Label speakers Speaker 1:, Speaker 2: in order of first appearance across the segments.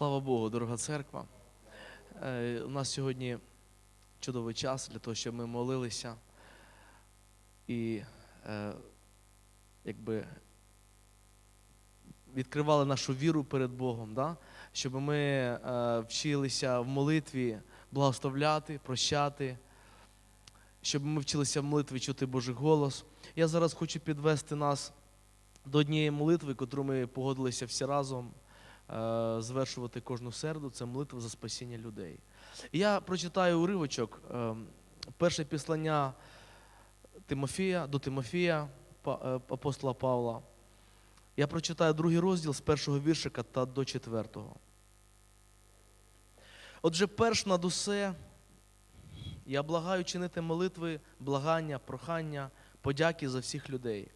Speaker 1: Слава Богу, дорога церква. Е, У нас сьогодні чудовий час для того, щоб ми молилися і е, якби відкривали нашу віру перед Богом, да? щоб ми е, вчилися в молитві благословляти, прощати, щоб ми вчилися в молитві чути Божий голос. Я зараз хочу підвести нас до однієї молитви, яку ми погодилися всі разом звершувати кожну середу, це молитва за спасіння людей. Я прочитаю уривочок, е, перше післання Тимофія, до Тимофія, е, апостола Павла. Я прочитаю другий розділ з першого віршика та до четвертого. Отже, перш над усе, я благаю чинити молитви, благання, прохання, подяки за всіх людей,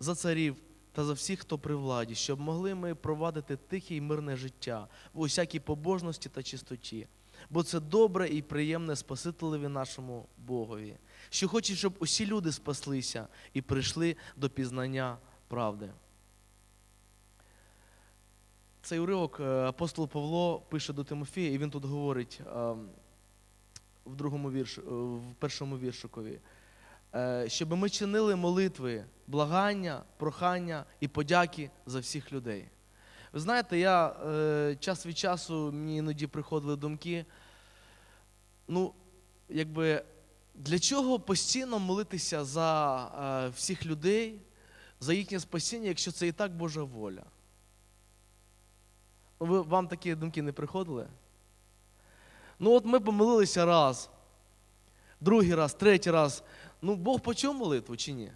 Speaker 1: за царів та за всіх, хто при владі, щоб могли ми провадити тихе і мирне життя в усякій побожності та чистоті. Бо це добре і приємне Спасителеві нашому Богові, що хоче, щоб усі люди спаслися і прийшли до пізнання правди. Цей уривок е, апостол Павло пише до Тимофія, і він тут говорить е, в другому вірш, е, в першому віршикові, щоб ми чинили молитви, благання, прохання і подяки за всіх людей. Ви знаєте, я е, час від часу мені іноді приходили думки. Ну, якби для чого постійно молитися за е, всіх людей, за їхнє спасіння, якщо це і так Божа воля? Ну, ви, вам такі думки не приходили? Ну, от ми помолилися раз, другий раз, третій раз. Ну, Бог почув молитву чи ні?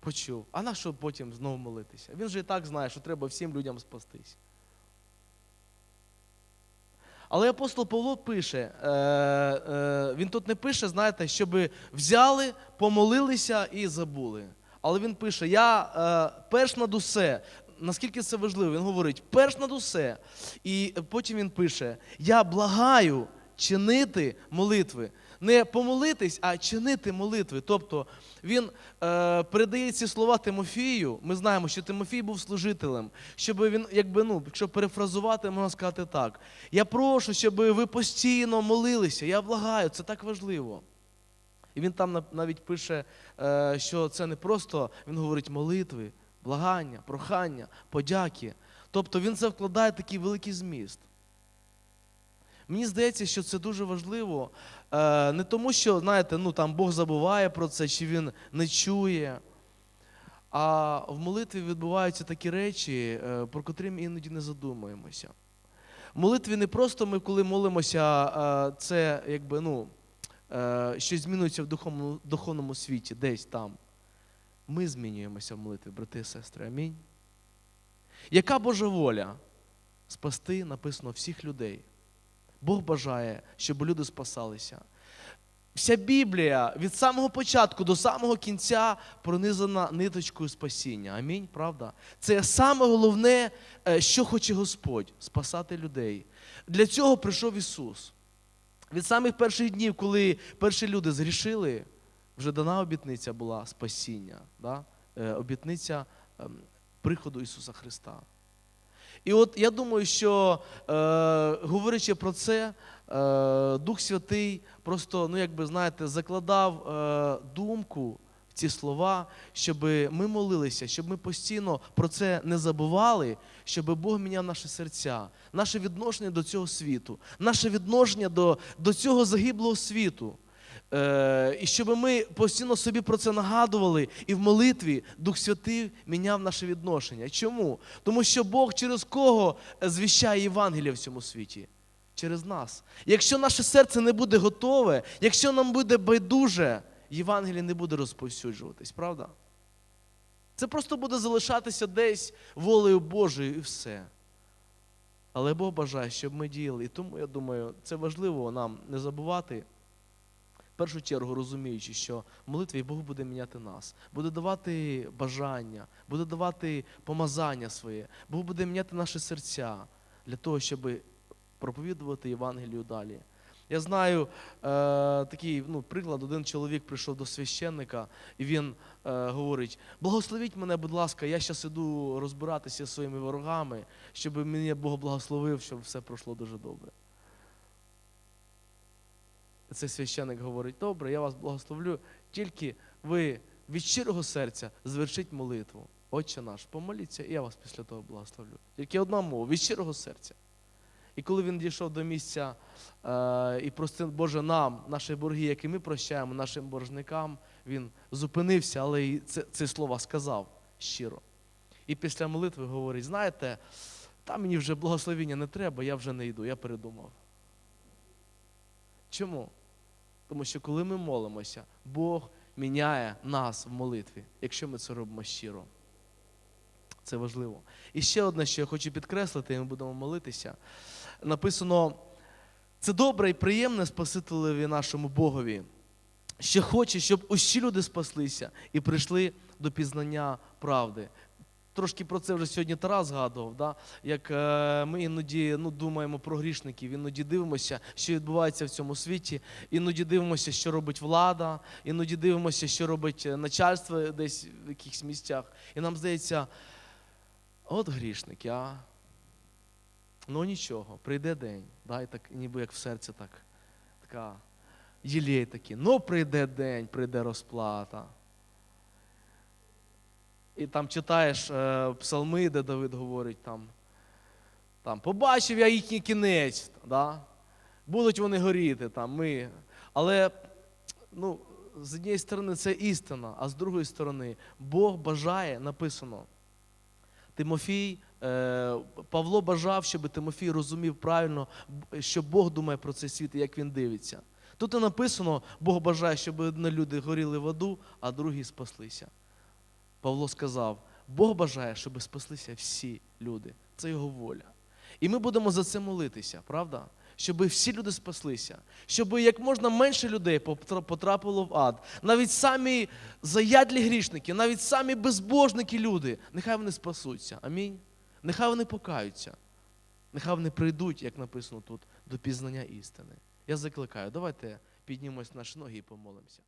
Speaker 1: Почув. А на що потім знову молитися? Він же і так знає, що треба всім людям спастись. Але апостол Павло пише, е, е, він тут не пише, знаєте, щоб взяли, помолилися і забули. Але він пише: Я е, перш над усе, наскільки це важливо, він говорить, перш над усе. І потім він пише: Я благаю чинити молитви. Не помолитись, а чинити молитви. Тобто він е, передає ці слова Тимофію. Ми знаємо, що Тимофій був служителем. Щоб він, якби, ну, якщо перефразувати, можна сказати так. Я прошу, щоб ви постійно молилися. Я благаю, це так важливо. І він там навіть пише, е, що це не просто, він говорить молитви, благання, прохання, подяки. Тобто він це вкладає такий великий зміст. Мені здається, що це дуже важливо. е, Не тому, що, знаєте, ну там Бог забуває про це, чи він не чує. А в молитві відбуваються такі речі, е, про котрі ми іноді не задумуємося. В молитві не просто ми, коли молимося, е, це якби ну, щось змінюється в духовному, духовному світі, десь там. Ми змінюємося в молитві, брати і сестри. Амінь. Яка Божа воля? Спасти написано всіх людей. Бог бажає, щоб люди спасалися. Вся Біблія від самого початку до самого кінця пронизана ниточкою спасіння. Амінь, правда? Це саме головне, е, що хоче Господь спасати людей. Для цього прийшов Ісус. Від самих перших днів, коли перші люди згрішили, вже дана обітниця була спасіння, да? Е, обітниця ем, приходу Ісуса Христа. І от я думаю, що е, говорячи про це, е, Дух Святий просто, ну якби знаєте, закладав е, думку в ці слова, щоб ми молилися, щоб ми постійно про це не забували, щоб Бог міняв наші серця, наше відношення до цього світу, наше відношення до, до цього загиблого світу. Е, і щоб ми постійно собі про це нагадували, і в молитві Дух Святий міняв наше відношення. Чому? Тому що Бог через кого звіщає Євангелія в цьому світі? Через нас. Якщо наше серце не буде готове, якщо нам буде байдуже, Євангеліє не буде розповсюджуватись, правда? Це просто буде залишатися десь волею Божою і все. Але Бог бажає, щоб ми діяли. І тому, я думаю, це важливо нам не забувати першу чергу розуміючи, що в молитві Бог буде міняти нас, буде давати бажання, буде давати помазання своє, Бог буде міняти наші серця для того, щоб проповідувати Євангелію далі. Я знаю е, такий ну, приклад, один чоловік прийшов до священника, і він е, говорить: благословіть мене, будь ласка, я зараз іду розбиратися зі своїми ворогами, щоб мені Бог благословив, щоб все пройшло дуже добре. Цей священник говорить: добре, я вас благословлю, тільки ви від щирого серця звершіть молитву. Отче наш, помоліться, і я вас після того благословлю. Тільки одна мова від щирого серця. І коли він дійшов до місця е, і простив Боже нам, наші борги, які ми прощаємо нашим боржникам, він зупинився, але і це, це слово сказав щиро. І після молитви говорить: знаєте, та мені вже благословіння не треба, я вже не йду, я передумав. Чому? Тому що коли ми молимося, Бог міняє нас в молитві, якщо ми це робимо щиро. Це важливо. І ще одне, що я хочу підкреслити, і ми будемо молитися. Написано: це добре і приємне Спасителеві нашому Богові, що хоче, щоб усі люди спаслися і прийшли до пізнання правди. Трошки про це вже сьогодні Тарас згадував, да? як е, ми іноді ну, думаємо про грішників, іноді дивимося, що відбувається в цьому світі, іноді дивимося, що робить влада, іноді дивимося, що робить е, начальство десь в якихось місцях. І нам здається, от грішники, а ну нічого, прийде день, да, і так, ніби як в серці так, така єлей такі. Ну прийде день, прийде розплата. І там читаєш е, псалми, де Давид говорить там, там побачив я їхній кінець, да? будуть вони горіти там, ми. Але ну, з однієї сторони це істина, а з другої сторони, Бог бажає, написано. Тимофій, е, Павло бажав, щоб Тимофій розумів правильно, що Бог думає про цей світ і як він дивиться. Тут і написано, Бог бажає, щоб одні люди горіли в аду, а другі спаслися. Павло сказав: Бог бажає, щоб спаслися всі люди. Це його воля. І ми будемо за це молитися, правда? Щоб всі люди спаслися, щоб як можна менше людей потрапило в ад. Навіть самі заядлі грішники, навіть самі безбожники люди, нехай вони спасуться. Амінь. Нехай вони покаються. Нехай вони прийдуть, як написано тут, до пізнання істини. Я закликаю, давайте піднімемось наші ноги і помолимося.